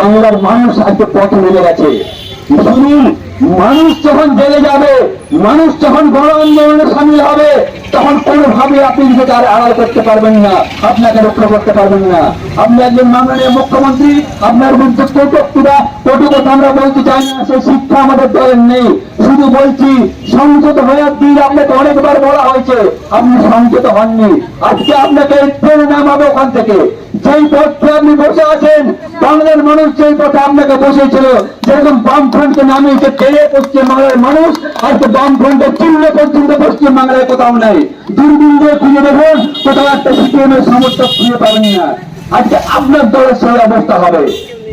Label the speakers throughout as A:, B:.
A: বাংলার মানুষ আজকে পথ নেমে গেছে। শুনুন মানুষ যখন জেলে যাবে, মানুষ যখন গণ আন্দোলনে সামিল হবে, তখন কোনোভাবে আপনি নিজেকে আর আড়াল করতে পারবেন না, আপনাকে রক্ষা করতে পারবেন না। আপনি একজন মাননীয় মুখ্যমন্ত্রী, আপনার বিরুদ্ধে কটুক্তিরা কটু কথা আমরা বলতে চাই না, সেই শিক্ষা আমাদের দলের নেই। শুধু বলছি সংযত হওয়ার দিন আপনাকে অনেকবার বলা হয়েছে, আপনি সংযত হননি। আজকে আপনাকে ট্রেনে নামাবো ওখান থেকে। যেই পথে আপনি বসে আছেন, বাংলার মানুষ যেই পথে আপনাকে বসেছিল, যেরকম বামফ্রন্টকে নামিয়েছে ট্রেনে পশ্চিম বাংলার মানুষ আজকে বামফ্রন্টের চিহ্ন পর্যন্ত পশ্চিম বাংলায় কোথাও নাই। দূরবীন দিয়ে খুঁজে দেখুন, কোথাও একটা সিপিএমের সমর্থক খুঁজে পাবেন না। আজকে আপনার দলের সেই অবস্থা হবে।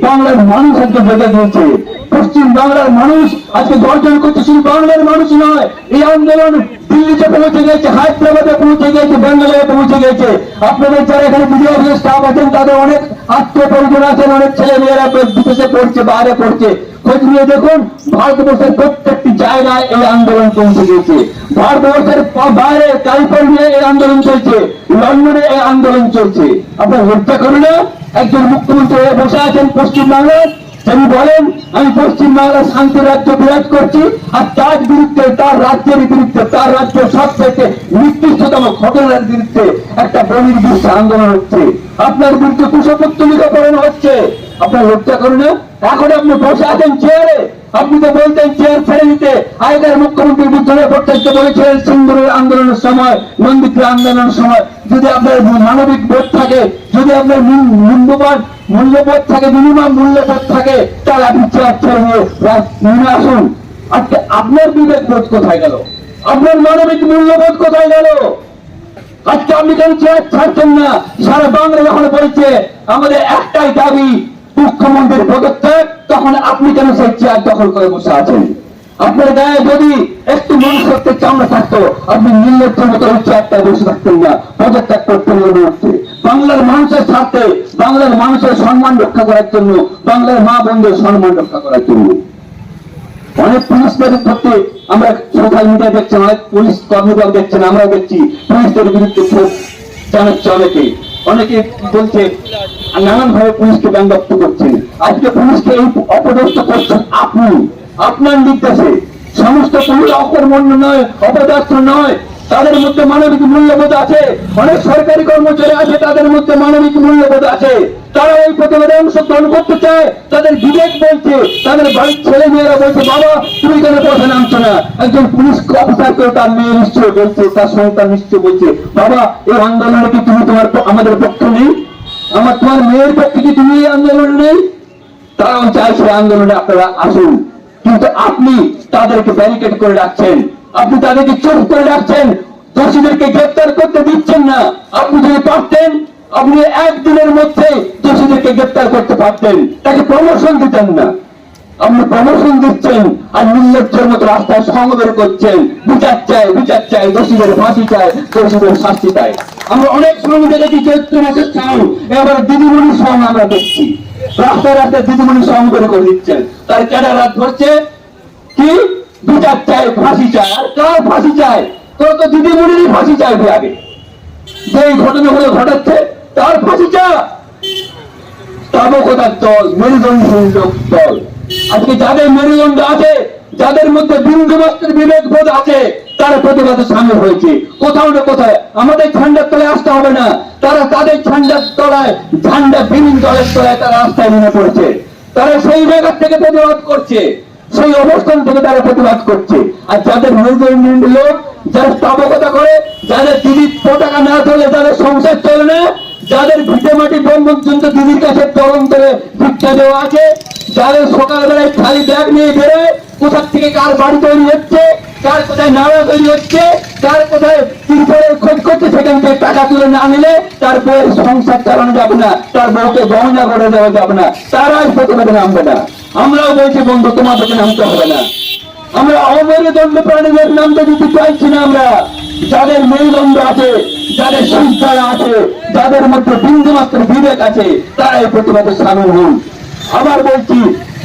A: বাংলার মানুষ আজকে বেঁধে দিয়েছে। পশ্চিম বাংলার মানুষ আজকে গর্জন করছে, শুধু বাংলার মানুষ নয়, এই আন্দোলন দিল্লিতে পৌঁছে গেছে হায়দ্রাবাদে পৌঁছে গেছে বেঙ্গালুরু পৌঁছে গেছে আপনাদের যারা এখানে বিজয় অফিসের স্টাফ আছেন, তাদের অনেক আত্মীয় পরিজন আছেন, অনেক ছেলে মেয়েরা বিদেশে পড়ছে, বাইরে পড়ছে। খোঁজ নিয়ে দেখুন, ভারতবর্ষের প্রত্যেকটি জায়গায় এই আন্দোলন পৌঁছে গেছে ভারতবর্ষের বাইরে ক্যালিফোর্নিয়ায় এই আন্দোলন চলছে, লন্ডনে এই আন্দোলন চলছে। আপনার লজ্জা করে একজন মুখ্যমন্ত্রী বসে আছেন পশ্চিমবাংলায়। তিনি বলেন, আমি পশ্চিম বাংলার শান্তি রাজ্য বিরাজ করছি, আর তার বিরুদ্ধে, তার রাজ্যের বিরুদ্ধে, তার রাজ্য সব থেকে নির্দিষ্টতম ঘটনার বিরুদ্ধে একটা বহির্বিশ্ব আন্দোলন হচ্ছে। আপনার বিরুদ্ধে কুশপুত্তলিকা করানো হচ্ছে। আপনার লজ্জা করুন এখন আপনি বসে আছেন চেয়ারে। আপনি তো বলতেন চেয়ার ছেড়ে দিতে। আগেকার মুখ্যমন্ত্রী বুদ্ধদেব ভট্টাচার্য বলেছিলেন সিঙ্গুরের আন্দোলনের সময় নন্দিপুর আন্দোলনের সময়। যদি আপনার মানবিক বোধ থাকে, যদি আপনার মূল্যবান মূল্যবোধ থাকে, মিনিমাম মূল্যবোধ থাকে, তাহলে আপনি চেয়ার ছেড়ে নিয়ে আসুন। আজকে আপনার বিবেক বোধ কোথায় গেল? আপনার মানবিক মূল্যবোধ কোথায় গেল? আজকে আপনি কেন চেয়ার ছাড়ছেন না? সারা বাংলা যখন বলছে আমাদের একটাই দাবি, মুখ্যমন্ত্রীর পদত্যাগ তখন আপনি কেন সেই চেয়ার দখল করে বসে আছেন? আপনার গায়ে যদি একটু মনুষ্যত্বের চামড়া থাকতো, আপনি নির্লজ্জের মতো ওই চেয়ারটায় বসে থাকতেন না। পদত্যাগ করতেন মুহূর্তে বাংলার মানুষের স্বার্থে, বাংলার মানুষের সম্মান রক্ষা করার জন্য, বাংলার মা বন্ধুর সম্মান রক্ষা করার জন্য। অনেক পুলিশদের ধরতে আমরা সোশ্যাল মিডিয়া দেখছেন, অনেক পুলিশ কর্মীদের দেখছেন, আমরাও দেখছি। পুলিশদের বিরুদ্ধে ক্ষোভ জানাচ্ছে অনেকে অনেকে বলছে নানান ভাবে পুলিশকে ব্যঙ্গাত্ম করছেন আজকে পুলিশকে এই অপদস্থ করছেন আপনি। আপনার নির্দেশে সমস্ত পুলিশ অকর্মণ্য নয়, অপদার্থ নয়, তাদের মধ্যে মানবিক মূল্যবোধ আছে। অনেক সরকারি কর্মচারী আছে, তাদের মধ্যে মানবিক মূল্যবোধ আছে। তারা এই প্রতিবাদে অংশগ্রহণ করতে চায়, তাদের বিবেক বলছে, তাদের বাড়ির ছেলে মেয়েরা বলছে, বাবা, তুমি কেন পথে নামছো না। একজন পুলিশ অফিসার করে তার মেয়ে নিশ্চয় বলছে, তার সন্তান নিশ্চয় বলছে, বাবা, এই আন্দোলনে কি তুমি তোমার আমাদের পক্ষ নেই? আমার তোমার মেয়ের পক্ষে তুমি আন্দোলন নেই? তারাও চায় আন্দোলনে আপনারা আসুন। কিন্তু আপনি তাদেরকে ব্যারিকেড করে রাখছেন। আপনি তাদেরকে চুপ করে রাখছেন। দোষীদেরকে গ্রেপ্তার করতে দিচ্ছেন না। আপনি যদি পারতেন, আপনি একদিনের মধ্যে দোষীদেরকে গ্রেপ্তার করতে পারতেন। তাকে প্রমোশন দিতেন না। আপনি প্রমোশন দিচ্ছেন আর নির্লজ্জের মতো রাস্তায় সংবের করছেন। বিচার চাই বিচার চাই, দোষীদের ফাঁসি চাই, দোষীদের শাস্তি চাই। আমরা অনেক সময় দেখেছি চৈত্র মাসের সং এবার দিদিমণির সং আমরা দেখছি। রাস্তায় রাস্তায় দিদিমণি সং করে করে দিচ্ছেন। তার কেডা রাত ধরছে। কি? বিচার চাই, ফাঁসি চাই। আর কার ফাঁসি চাই? তোর তো দিদিমণিরই ফাঁসি চাইবে আগে। যে এই ঘটনাগুলো ঘটাচ্ছে, তার ফাঁসি চা তাবকতার দল? মেরুদণ্ডহীন লোক দল। আজকে যাদের মেরুদণ্ড আছে, যাদের মধ্যে বিন্দু মাত্রের বিবেক বোধ আছে, তারা প্রতিবাদে সামিল হয়েছে। কোথাও না কোথায় আমাদের ঝান্ডার তলায় আসতে হবে না। তারা তাদের ঝান্ডার তলায়, ঝান্ডা বিভিন্ন দলের তলায় তারা রাস্তায় নেমে পড়েছে। তারা সেই জায়গা থেকে প্রতিবাদ করছে। সেই অবস্থান থেকে তারা প্রতিবাদ করছে। আর যাদের মেরুদণ্ড লোক, যারা স্থাপকতা করে, যাদের দিদি পতাকা না ধরলে তাদের সংসার চলে না, যাদের ভিটে মাটি বোন পর্যন্ত দিদির কাছে তরম করে ভিক্ষা দেওয়া আছে যাদের সকালবেলায় খালি ব্যাগ নিয়ে বেরোয়, কোথার থেকে কার বাড়ি তৈরি হচ্ছে, কার কোথায় নাড়া তৈরি হচ্ছে, কার কোথায় তিরপরের খোঁজ করছে, সেখান থেকে টাকা তুলে না নিলে তার বউয়ের সংসার চালানো যাবে না, তার বউকে গহনা করে দেওয়া যাবে না, তারাই প্রতিবাদে নামবে না আমরাও বলছি, বন্ধু তোমাদেরকে নামতে হবে না। আমরা অমেরুদণ্ড প্রাণীদের নামতে দিতে চাইছি না আমরা। যাদের মেরুদণ্ড আছে, যাদের সংস্কার আছে, যাদের মধ্যে বিন্দু মাত্র বিবেক আছে তারা এই প্রতিবাদে সামিল হন। আবার বলছি,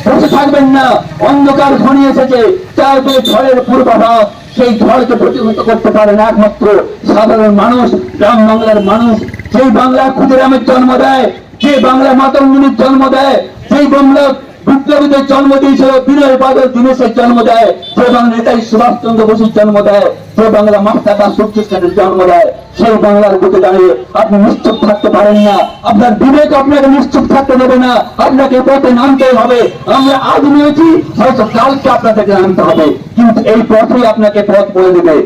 A: বসে থাকবেন না, অন্ধকার ঘনিয়ে এসেছে, চারদিকে ঝড়ের পূর্বাভাস, সেই ঝড়কে প্রতিহত করতে পারেন একমাত্র সাধারণ মানুষ, গ্রাম বাংলার মানুষ। সেই বাংলা ক্ষুদিরামের জন্ম দেয় যে বাংলা মাতঙ্গিনীর জন্ম দেয় সেই বাংলা বিপ্লবীদের জন্ম দিয়েছিল, বিনয় বাদল দিনেশের জন্ম দেয়, যে বাংলা নেতাজি সুভাষচন্দ্র বসুর জন্ম দেয়। যে বাংলা মাস্টার সূর্য সেনের জন্ম দেয় সেই বাংলার বুকে দাঁড়িয়ে আপনি নিশ্চুপ থাকতে পারেন না। আপনার বিবেক আপনাকে নিশ্চুপ থাকতে দেবে না। আপনাকে পথে নামতে হবে। আমরা আজ নিয়েছি হয়তো কালকে আপনাদেরকে নামতে হবে। কিন্তু এই পথে আপনাকে পথ বলে দেবে।